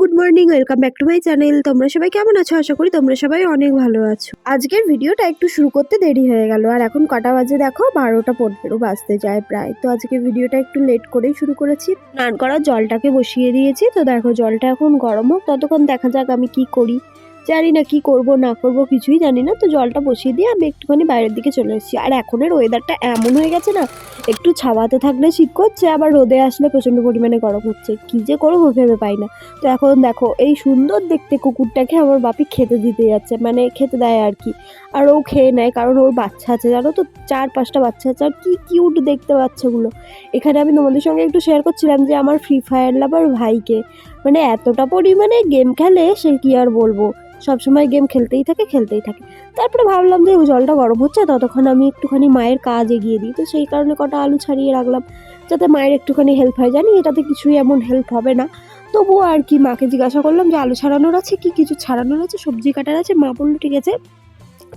Good morning, welcome back to my channel. তোমরা সবাই কেমন আছো? আশা করি তোমরা সবাই অনেক ভালো আছো। আজকের ভিডিওটা একটু শুরু করতে দেরি হয়ে গেল। আর এখন কটা বাজে দেখো? বারোটা পনেরো বাজতে যায় প্রায়। তো আজকে ভিডিওটা একটু লেট করেই শুরু করেছি। স্নান করা জলটাকে বসিয়ে দিয়েছি। তো দেখো, জলটা এখন গরম হোক, ততক্ষণ দেখা যাক আমি কি করি। জানি না কি করব, না করব, কিছুই জানি না। তো জলটা বসিয়ে দিয়ে আমি একটুখানি বাইরের দিকে চলে এসেছি। আর এখনের ওয়েদারটা এমন হয়ে গেছে না, একটু ছাওয়াতে থাকলে শীত করছে, আবার রোদে আসলে প্রচণ্ড পরিমাণে গরম হচ্ছে। কী যে করব ভেবে পাই না। তো এখন দেখো, এই সুন্দর দেখতে কুকুরটাকে আমার বাপি খেতে দিতে যাচ্ছে মানে খেতে দেয় আর কি। আর ও খেয়ে নেয়, কারণ ওর বাচ্চা আছে, জানো তো? চার পাঁচটা বাচ্চা আছে, আর কী কিউট দেখতে বাচ্চাগুলো এখানে আমি তোমাদের সঙ্গে একটু শেয়ার করছিলাম যে আমার ফ্রি ফায়ার লাভার ভাইকে মানে এতটা পরিমাণে গেম খেলে সে কি আর বলব? সবসময় গেম খেলতেই থাকে খেলতেই থাকে। তারপরে ভাবলাম যে জলটা গরম হচ্ছে, ততক্ষণ আমি একটুখানি মায়ের কাজ এগিয়ে দিই। তো সেই কারণে কটা আলু ছাড়িয়ে রাখলাম, যাতে মায়ের একটুখানি হেল্প হয়। জানি এটাতে কিছুই এমন হেল্প হবে না। তবুও আর কি মাকে জিজ্ঞাসা করলাম যে, আলু ছাড়ানোর আছে কি? কিছু ছাড়ানোর আছে? সবজি কাটার আছে? মা বলল, ঠিক আছে।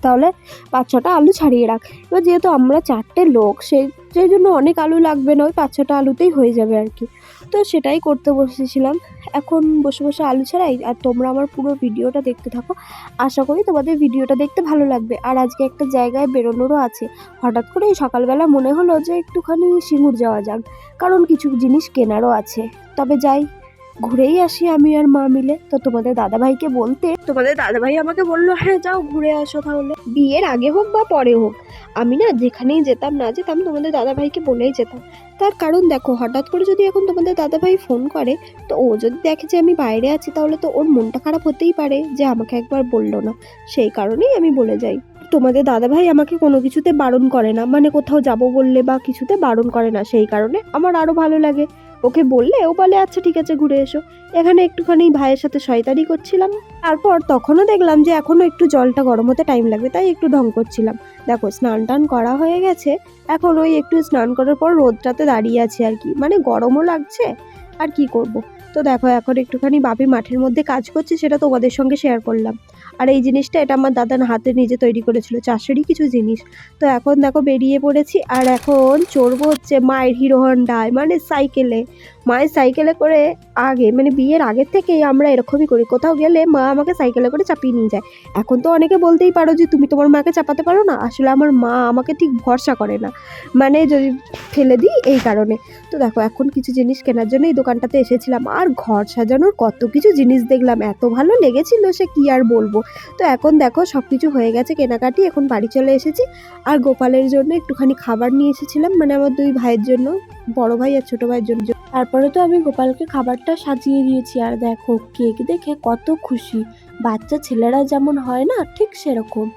তাহলে পাঁচ ছটা আলু ছাড়িয়ে রাখ। এবার যেহেতু আমরা চারটে লোক সেই সেই জন্য অনেক আলু লাগবে না, ওই পাঁচ ছটা আলুতেই হয়ে যাবে আর কি। তো সেটাই করতে বসেছিলাম। এখন বসে বসে আলু ছাড়াই, আর তোমরা আমার পুরো ভিডিওটা দেখতে থাকো। আশা করি তোমাদের ভিডিওটা দেখতে ভালো লাগবে। আর আজকে একটা জায়গায় বেরোনোরও আছে। হঠাৎ করে সকালবেলা মনে হলো যে একটুখানি সিঙ্গুর যাওয়া যাক, কারণ কিছু জিনিস কেনারও আছে। তবে যাই ঘুরেই আসি আমি আর মা মিলে। তো তোমাদের দাদাভাইকে বলতে, তোমাদের দাদাভাই আমাকে বলল হ্যাঁ যাও ঘুরে আসো তাহলে। বিয়ের আগে হোক বা পরে হোক, আমি না যেখানেই যেতাম, না যেতাম, তোমাদের দাদাভাইকে বলেই যেতাম। তার কারণ দেখো, হঠাৎ করে যদি এখন তোমাদের দাদাভাই ফোন করে, তো ও যদি দেখে যে আমি বাইরে আছি, তাহলে তো ওর মনটা খারাপ হতেই পারে যে আমাকে একবার বলল না। সেই কারণেই আমি বলে যাই। তোমাদের দাদাভাই আমাকে কোনো কিছুতে বারণ করে না মানে কোথাও যাব বললে বা কিছুতে বারণ করে না, সেই কারণে আমার আরও ভালো লাগে। ওকে বললে ও বলে আচ্ছা ঠিক আছে, ঘুরে এসো। এখানে একটুখানি ভাইয়ের সাথে শয়তানি করছিলাম। তারপর তখনও দেখলাম যে এখনও একটু জলটা গরম হতে টাইম লাগবে, তাই একটু ঢং করছিলাম। দেখো, স্নান টান করা হয়ে গেছে। এখন ওই একটু স্নান করার পর রোদটাতে দাঁড়িয়ে আছি আর কি। মানে গরমও লাগছে, আর কি করব? তো দেখো, এখন একটুখানি বাপি মাঠের মধ্যে কাজ করছে, সেটা তোমাদের সঙ্গে শেয়ার করলাম। আর এই জিনিসটা এটা আমার দাদার হাতে নিজে তৈরি করেছিল, চাষেরই কিছু জিনিস। তো এখন দেখো বেরিয়ে পড়েছি আর এখন চড়বো হচ্ছে মায়ের হিরো হন্ডায় মানে সাইকেলে। মায়ের সাইকেলে করে আগে মানে বিয়ের আগের থেকেই আমরা এরকমই করি। কোথাও গেলে মা আমাকে সাইকেলে করে চাপিয়ে নিয়ে যায়। এখন তো অনেকে বলতেই পারো যে তুমি তোমার মাকে চাপাতে পারো না, আসলে আমার মা আমাকে ঠিক ভরসা করে না। মানে যদি ফেলে দিই এই কারণে। তো দেখো এখন কিছু জিনিস কেনার জন্য এই দোকানটাতে এসেছিলাম। আর ঘর সাজানোর কত কিছু জিনিস দেখলাম, এত ভালো লেগেছিল সে কি আর বলব? তো এখন দেখো সব কিছু হয়ে গেছে, কেনাকাটি, এখন বাড়ি চলে এসেছি। আর গোপালের জন্য একটুখানি খাবার নিয়ে এসেছিলাম মানে আমার দুই ভাইয়ের জন্য, বড় ভাই আর ছোট ভাইয়ের জন্য। তারপরে তো আমি গোপালকে খাবারটা সাজিয়ে দিয়েছি, আর দেখো কেক দেখে কত খুশি। বাচ্চা ছেলেরা যেমন হয় না, ঠিক সেরকম।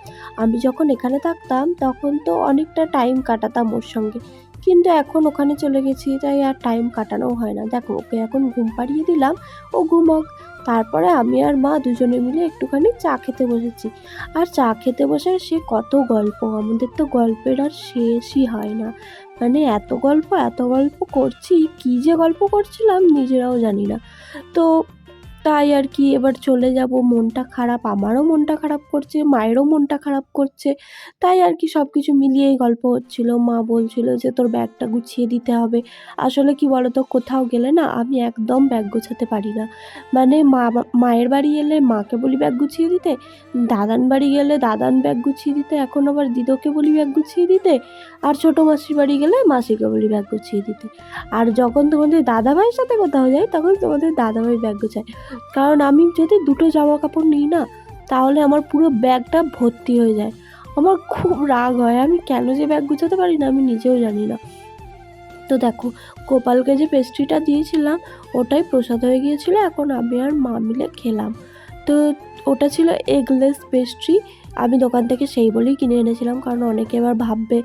আমি যখন এখানে থাকতাম, তখন তো অনেকটা টাইম কাটাতাম ওর সঙ্গে। কিন্তু এখন ওখানে চলে গেছি, তাই আর টাইম কাটানো হয় না। দেখো ওকে এখন ঘুম পাড়িয়ে দিলাম, ও ঘুমক। তারপরে আমি আর মা দুজনে মিলে একটুখানি চা খেতে বসেছি। আর চা খেতে বসে সে কত গল্প, আমাদের তো গল্পের আর শেষই হয় না। মানে এত গল্প এত গল্প করছি, কী যে গল্প করছিলাম নিজেরাও জানি না। তো তাই আর কি এবার চলে যাব। মনটা খারাপ, আমারও মনটা খারাপ করছে, মায়েরও মনটা খারাপ করছে। তাই আর কি সব কিছু মিলিয়েই গল্প হচ্ছিল। মা বলছিল যে তোর ব্যাগটা গুছিয়ে দিতে হবে। আসলে কি বলতো, কোথাও গেলে না আমি একদম ব্যাগ গোছাতে পারি না। মানে মা মায়ের বাড়ি এলে মাকে বলি ব্যাগ গুছিয়ে দিতে দাদান বাড়ি গেলে দাদান ব্যাগ গুছিয়ে দিতে, এখন আবার দিদোকে বলি ব্যাগ গুছিয়ে দিতে, আর ছোটো মাসির বাড়ি গেলে মাসিকে বলি ব্যাগ গুছিয়ে দিতে। আর যখন তোমাদের দাদাভাইয়ের সাথে কোথাও যাই তখন তোমাদের দাদাভাই ব্যাগ গোছায়। কারণ আমি যদি দুটো জামা কাপড় নিই না, তাহলে আমার পুরো ব্যাগটা ভর্তি হয়ে যায়। আমার খুব রাগ হয়, আমি কেন যে ব্যাগ গুছাতে পারি না আমি নিজেও জানি না। তো দেখো, গোপালকে যে পেস্ট্রিটা দিয়েছিলাম, ওটাই প্রসাদ হয়ে গিয়েছিল, এখন আমি আর মা মিলে খেলাম। তো ওটা ছিল এগলেস পেস্ট্রি আমি দোকান থেকে সেই বলেই কিনে এনেছিলাম, কারণ অনেকে এবার ভাববে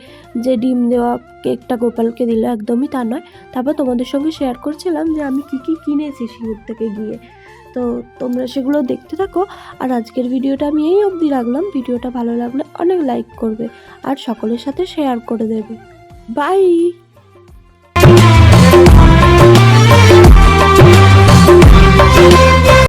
যে ডিম দেওয়া কেকটা গোপালকে দিলে একদমই তা নয়। তারপর তোমাদের সঙ্গে শেয়ার করছিলাম যে আমি কী কী কিনেছি সিঙ্গুর থেকে গিয়ে। তো তোমরা সেগুলো দেখতে থাকো। আর আজকের ভিডিওটা আমি এই অবধি রাখলাম। ভিডিওটা ভালো লাগলে অনেক লাইক করবে। আর সকলের সাথে শেয়ার করে দেবে। বাই